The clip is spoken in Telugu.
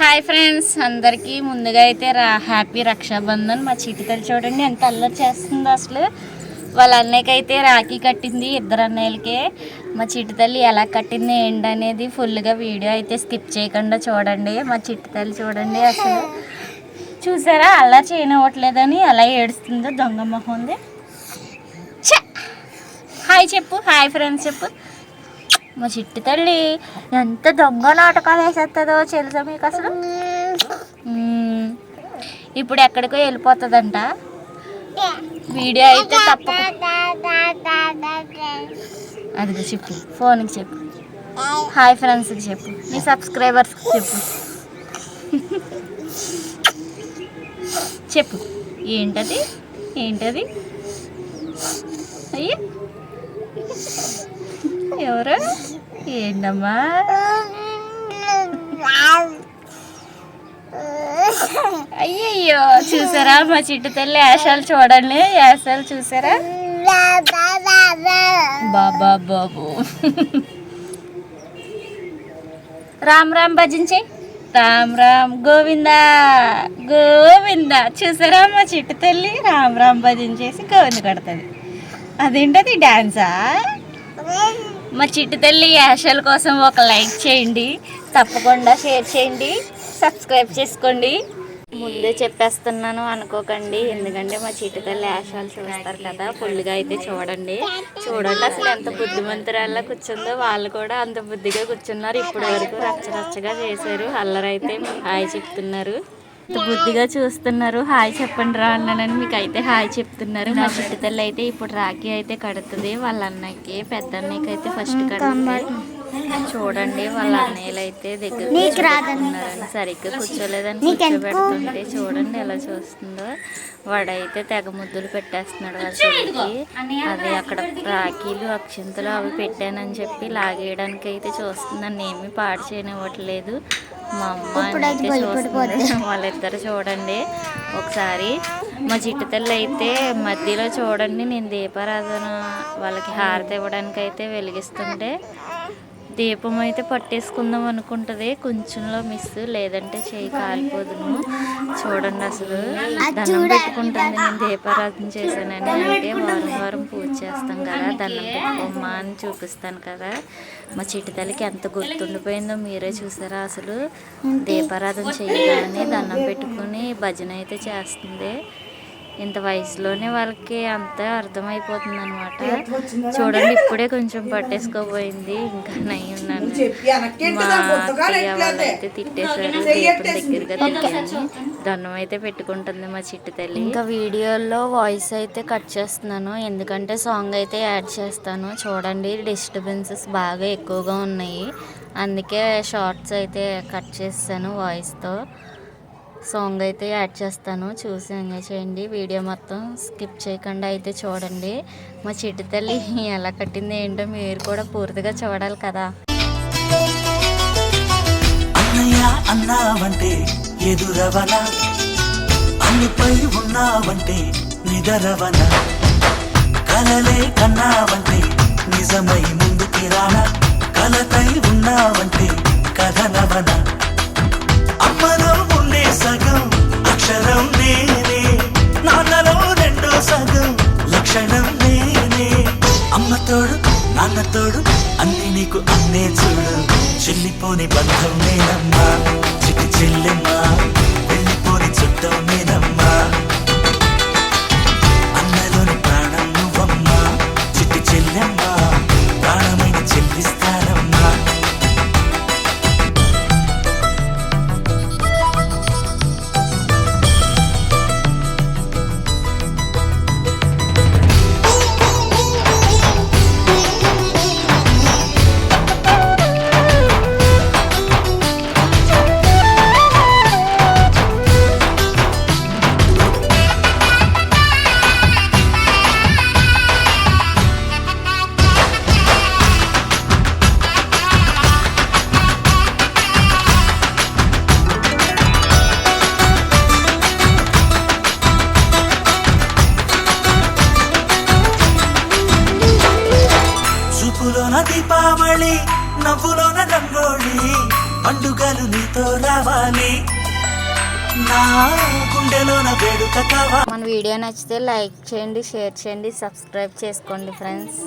హాయ్ ఫ్రెండ్స్ అందరికీ ముందుగా అయితే రా హ్యాపీ రక్షాబంధన్. మా చిటికలు చూడండి ఎంత అల్లరి చేస్తుందో అసలు. వాళ్ళ అన్నయ్యకైతే రాఖీ కట్టింది ఇద్దరు అన్నయ్యలకే. మా చిట్టి తల్లి ఎలా కట్టింది ఏంటనేది ఫుల్గా వీడియో అయితే స్కిప్ చేయకుండా చూడండి. మా చిట్టి తల్లి చూడండి అసలు. చూసారా అలా చేయనివ్వట్లేదని అలా ఏడుస్తుందో దొంగ మొహం ఉంది. హాయ్ చెప్పు హాయ్ ఫ్రెండ్స్ చెప్పు. మా చిట్టి తల్లి ఎంత దొంగ నాటకాలు వేసేస్తుందో తెలుసా మీకు అసలు? ఇప్పుడు ఎక్కడికో వెళ్ళిపోతుందంట. వీడియో అయితే తప్పకుండా. అదిగో చెప్పు ఫోన్కి చెప్పు. హాయ్ ఫ్రెండ్స్కి చెప్పు. మీ సబ్స్క్రైబర్స్కి చెప్పు. చెప్పు. ఏంటది? ఏంటది? అయ్యి. ఎవరు? ఏంటమ్మా? అయ్యయ్యో చూసారా? మా చిట్టు తల్లి యాషాలు చూడండి. యాషాలు చూసారా? బాబా బాబు. రామ్ రామ్ భజించే. రామ్ రామ్ గోవిందా గోవిందా. చూసారా మా చిట్టు తల్లి? రామ్ రామ్ భజించేసి గోవింద కడుతుంది. అదేంటది? డాన్సా? మా చిట్టు తల్లి యాషల కోసం ఒక లైక్ చేయండి. తప్పకుండా షేర్ చేయండి. సబ్స్క్రైబ్ చేసుకోండి. ముందే చెప్పేస్తున్నాను అనుకోకండి. ఎందుకంటే మా చిట్టు తల్లి యాషాలు చూస్తారు కదా ఫుల్గా అయితే చూడండి. చూడండి అసలు ఎంత బుద్ధిమంతురాల్లో కూర్చుందో. వాళ్ళు కూడా అంత బుద్ధిగా కూర్చున్నారు. ఇప్పటి వరకు రచ్చరచ్చగా చేశారు. అల్లరైతే హాయ్ చెప్తున్నారు. బుద్ధిగా చూస్తున్నారు. హాయ్ చెప్పండి రా అన్నానని మీకు అయితే హాయ్ చెప్తున్నారు. మా చిట్టి తల్లి అయితే ఇప్పుడు రాఖీ అయితే కడుతుంది. వాళ్ళ అన్నయ్యకి పెద్ద అన్నయ్యకి అయితే ఫస్ట్ కడుతుంది. చూడండి వాళ్ళ అన్నయ్యలు అయితే దగ్గర సరిగ్గా కూర్చోలేదని కూర్చోబెడుతుంటే చూడండి ఎలా చూస్తుందో. వాడైతే తెగ ముద్దులు పెట్టేస్తున్నాడు వాళ్ళ చెల్లికి అది అక్కడ రాఖీలు అక్షింతలు అవి పెట్టానని చెప్పి లాగేయడానికి అయితే చూస్తుంది. నన్ను ఏమీ పాడు చేయనివ్వట్లేదు. మా అమ్మ అయితే చూస్తుంది. వాళ్ళిద్దరు చూడండి. ఒకసారి మా చిట్టు తల్లి అయితే మధ్యలో చూడండి నేను దీపారాధన వాళ్ళకి హారతి ఇవ్వడానికి అయితే వెలిగిస్తుంటే దీపం అయితే పట్టేసుకుందాం అనుకుంటది. కొంచెంలో మిస్ లేదంటే చేయి కాలిపోదును. చూడండి అసలు దండం పెట్టుకుంటుంది. నేను దీపారాధన చేశానని అంటే వారం వారం పూజ చేస్తాం కదా. దండం పెట్టుకోమ్మా అని చూపిస్తాను కదా. మా చిట్టి తల్లికి ఎంత గుర్తుండిపోయిందో మీరే చూసారా అసలు? దీపారాధన చేయగానే దండం పెట్టుకుని భజన అయితే చేస్తుంది. ఇంత వయసులోనే వాళ్ళకి అంతా అర్థమైపోతుంది అనమాట చూడండి ఇప్పుడే కొంచెం పట్టేసుకోపోయింది ఇంకా నయ్యి ఉన్నాను మా అత్తయ్య వాళ్ళైతే తిట్టేశారు. దగ్గరగా తిట్టింది దండం అయితే పెట్టుకుంటుంది మా చిట్టి తల్లి. ఇంకా వీడియోలో వాయిస్ అయితే కట్ చేస్తున్నాను. ఎందుకంటే సాంగ్ అయితే యాడ్ చేస్తాను. చూడండి డిస్టర్బెన్సెస్ బాగా ఎక్కువగా ఉన్నాయి. అందుకే షార్ట్స్ అయితే కట్ చేస్తాను వాయిస్తో. సాంగ్ అయితే యాడ్ చేస్తాను. చూసి ఎంజాయ్ చేయండి. వీడియో మొత్తం స్కిప్ చేయకుండా అయితే చూడండి. మా చిట్టి తల్లి ఎలా కట్టింది ఏంటో మీరు కూడా పూర్తిగా చూడాలి కదా. అన్నయ్య అన్నావంటే ఎదురవన? అన్నిపై ఉన్నావంటే నిదరవన? కలలే కన్నావంటే నిజమై ముందుకి రానా? కలతై ఉన్నావంటే తోడు నాన్న తోడు అన్ని నీకు అన్నే చూడు. చెల్లిపోని బంధం నేనమ్మా చిటి చెల్లెమ్మా. దీపావళి నవ్వులోన రంగోళి పండుగలు నీతో రావాలి. నా గుండెలోన వేడుక కావాలి. మన వీడియో నచ్చితే లైక్ చేయండి షేర్ చేయండి సబ్స్క్రైబ్ చేసుకోండి ఫ్రెండ్స్.